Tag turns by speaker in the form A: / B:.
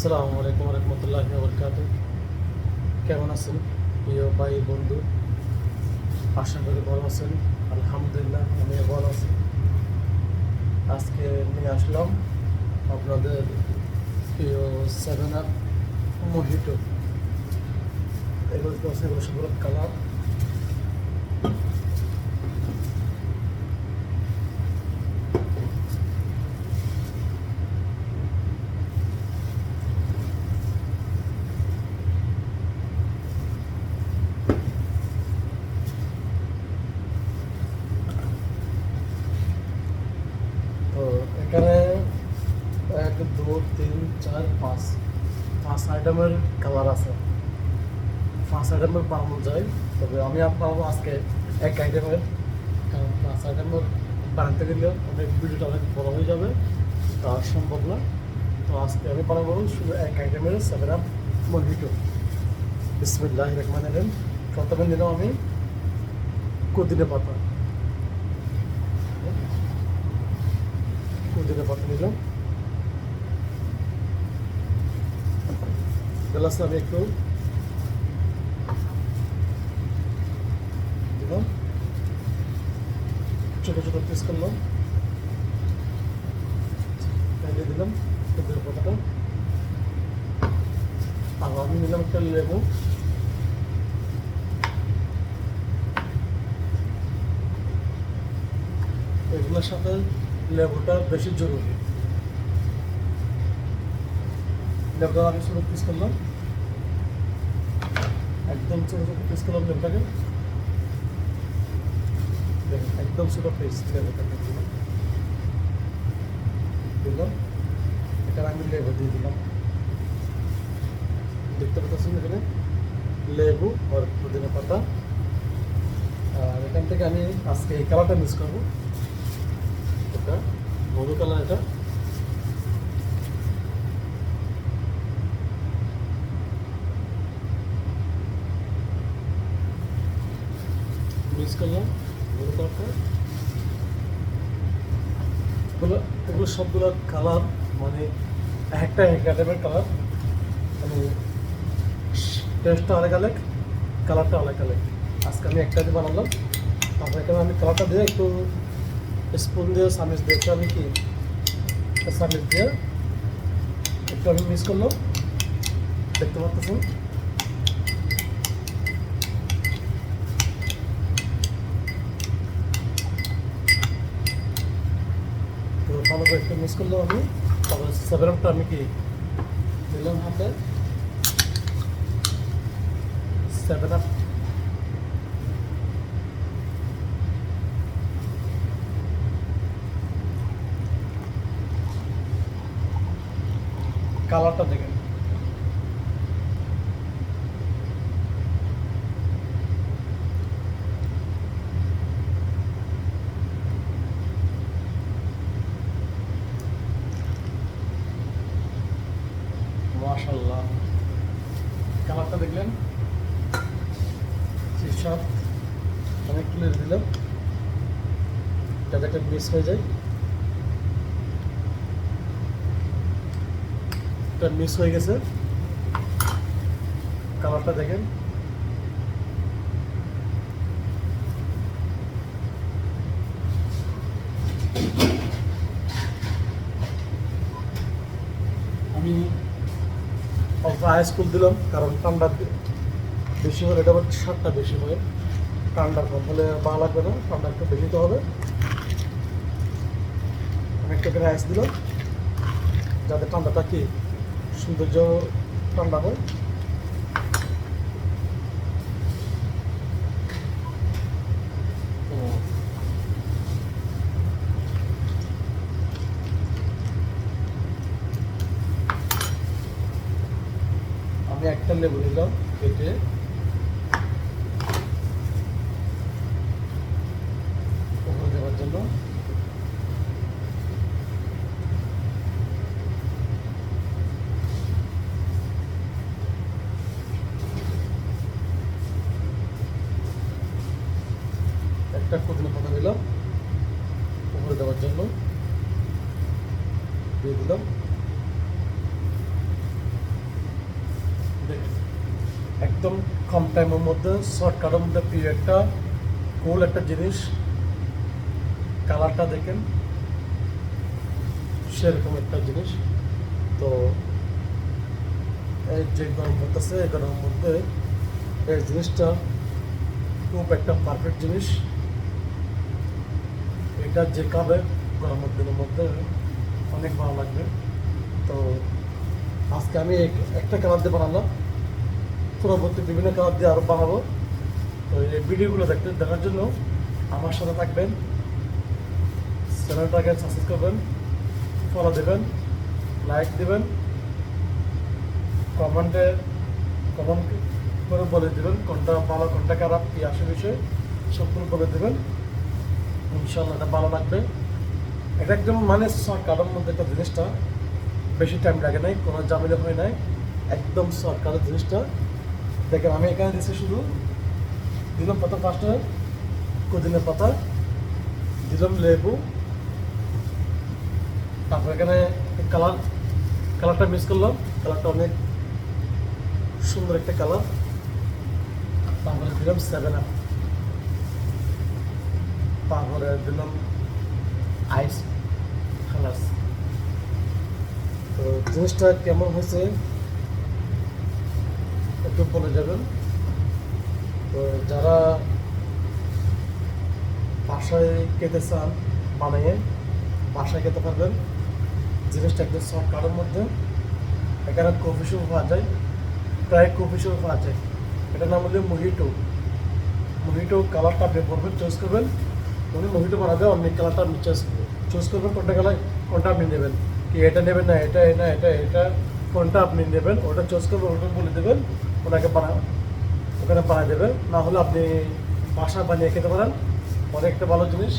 A: আসসালামু আলাইকুম রহমতুল্লাহ বরকাত কেমন আছেন? প্রিয় ভাই, বন্ধু, আশা করি ভালো আছেন। আলহামদুলিল্লাহ আমি ভালো আছি। আজকে নিয়ে আসলাম আপনাদের প্রিয় সেভেন আপ মোহিটো এগুলো এগুলো সবগুলো কালার তো এখানে এক দু চার পাঁচ পাঁচ আইটেমের কালার আছে। পাঁচ আইটেমের বানানো যায় তবে আমি আপনার আজকে এক আইটেমের, কারণ পাঁচ আইটেমের বানাতে গেলে অনেক ভিডিওটা অনেক বড় হয়ে যাবে তা সম্ভব না তো আজকে আমি বানাবো শুধু এক আইটেমের সেভেন আপ মহিটো বিসমিল্লাহ রহমান রহিম। প্রথমে নিলাম আমি কুদিনে পাতা। কুদিনে পাতা নিলাম। আমি একটু দিলাম ছোটো ছোটো পিস করলাম। দিয়ে দিলাম পাতাটা আর আমি নিলাম একটা লেবু। এগুলোর সাথে লেবুটা বেশি জরুরি। লেবুটা আমি ছোটো পিস করলাম। একদম ছোটো ছোটো পিস করলাম লেবুটাকে একদম ছোটো পিস দিলাম। দিলাম আমি লেবু দিয়ে দিলাম। দেখতে পাচ্ছেন এখানে? লেবু আর পুদিনা পাতা। আর এখান থেকে আমি আজকে এই কালারটা মিস করব। এটা মধু কালার এটা। করলাম মধু কালারটা এগুলো এগুলো সবগুলো কালার মানে একটা এক টাইপের কালার মানে টেস্টটা অনেক আলেক কালারটা অনেক আলেক আজকে আমি একটা দিয়ে বানালাম। তারপর এখানে আমি কালারটা দিয়ে একটু স্পুন দিয়ে সামিজ দিয়ে আমি কি, সামিজ দিয়ে একটু আমি মিক্স করলাম। দেখতে পাচ্ছেন? তো ভালো করে একটু মিক্স আমি তারপরে সেভেনটা আমি কি দিলাম হাতে? সেভেন আপ কালারটা দেখেন মাশাল্লাহ কালারটা দেখলেন? সব অনেক তুলে দিলাম। যাতে একটা মিস হয়ে যায়। এটা মিস হয়ে গেছে। কালারটা দেখেন। আমি হাই স্কুল দিলাম, কারণ ঠান্ডা বেশি হলে এটা আবার সাতটা বেশি হয়। ঠান্ডা কম হলে বা লাগবে না, ঠান্ডা একটু বেশি তো হবে। অনেকটা করে আইস দিলাম, যাতে ঠান্ডাটা কি সৌন্দর্য ঠান্ডা হয় তো আমি একটা লেবু নিলাম কেটে। ওপরে দেওয়ার জন্য। একটা পুদিনা পাতা দিলাম উপরে দেওয়ার জন্য। দিয়ে দিলাম একদম কম টাইমের মধ্যে শর্টকাটের মধ্যে প্রিয় একটা কুল একটা জিনিস। কালারটা দেখেন, সেরকম একটা জিনিস। তো এই যে গরম পড়তেছে, এই গরমের মধ্যে এই জিনিসটা খুব একটা পারফেক্ট জিনিস। এটা যে খাবে গরমের দিনের মধ্যে অনেক ভালো লাগবে। তো আজকে আমি এক- একটা কালার দিয়ে বানালাম। পরবর্তী বিভিন্ন কালার দিয়ে আরও বানাবো তো এই ভিডিওগুলো দেখতে দেখার জন্য আমার সাথে থাকবেন, চ্যানেলটাকে সাবস্ক্রাইব করবেন ফলো দেবেন লাইক দেবেন কমেন্টে কমেন্ট করে বলে দেবেন, কোনটা ভালো, কোনটা খারাপ, কী আসে বিষয়ে সবগুলো বলে দেবেন। ইনশাল্লাহ এটা ভালো লাগবে। এটা একদম মানে সরকারের মধ্যে একটা জিনিসটা বেশি টাইম লাগে নাই, কোনো ঝামেলা হয় নাই, একদম সরকারের জিনিসটা। দেখেন, আমি এখানে দিচ্ছি শুধু দিলাম পাতা ফার্স্টে কুদিনের পাতা দিলাম লেবু, তারপর এখানে কালার, কালারটা মিস করলাম, কালারটা অনেক সুন্দর একটা কালার, তারপরে দিলাম সেভেন আপ তারপরে দিলাম আইস খালাস তো জিনিসটা কেমন হয়েছে? একটু বলে যাবেন। তো যারা বাসায় খেতে চান, বানিয়ে বাসায় খেতে পারবেন। জিনিসটা একদম শর্টকাটের মধ্যে। এখানে কফি শপ পাওয়া যায়। প্রায় কফি শপ পাওয়া যায়। এটার নাম হলো মহিটো মহিটো কালারটা আপনি করবেন চয়েস করবেন। উনি মহিটো বানাবে অনেক কালারটা আপনি চয়েস চয়েস করবেন কোনটা কালার কোনটা আপনি নেবেন। কি এটা নেবেন না, এটা না এটা এটা, কোনটা আপনি নেবেন, ওটা চয়েস করবেন, ওটা বলে দেবেন। ওনাকে বানা ওখানে বানিয়ে দেবেন না হলে আপনি বাসা বানিয়ে খেতে পারেন। অনেকটা ভালো জিনিস।